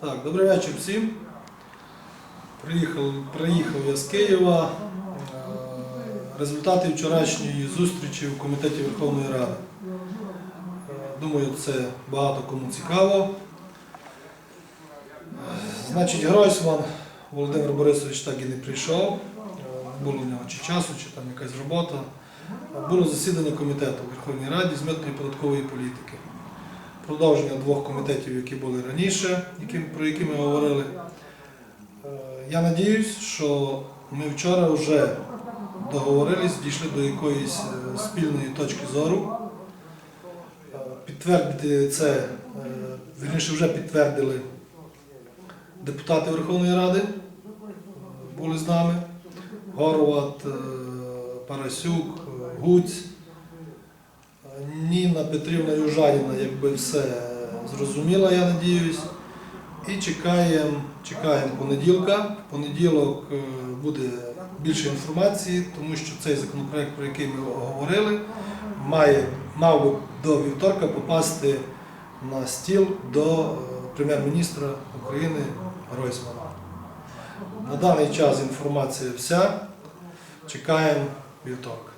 Так, добрий вечір всім. Приїхав, приїхав я з Києва. Е, Результати вчорашньої зустрічі в комітеті Верховної Ради. Е, Думаю, це багато кому цікаво. Значить, Гройсман Володимир Борисович так і не прийшов. Е, було в нього чи часу, чи там якась робота. Було засідання комітету в Верховній Раді з митної податкової політики продовження двох комітетів, які були раніше, про які ми говорили. Е, Я надіюсь, що ми вчора вже договорились, дійшли до якоїсь е, спільної точки зору. Е, Підтвердити це, вірніше вже підтвердили депутати Верховної Ради, були з нами. Горват, Парасюк, Гуць. Ніна Петрівна Южаніна, якби все зрозуміла, я надіюсь. І чекаємо, чекаємо понеділка. В понеділок е, буде більше інформації, тому що цей законопроект, про який ми говорили, має, мав би до вівторка попасти на стіл до е, прем'єр-міністра України Гройсмана. На даний час інформація вся. Чекаємо вівторка.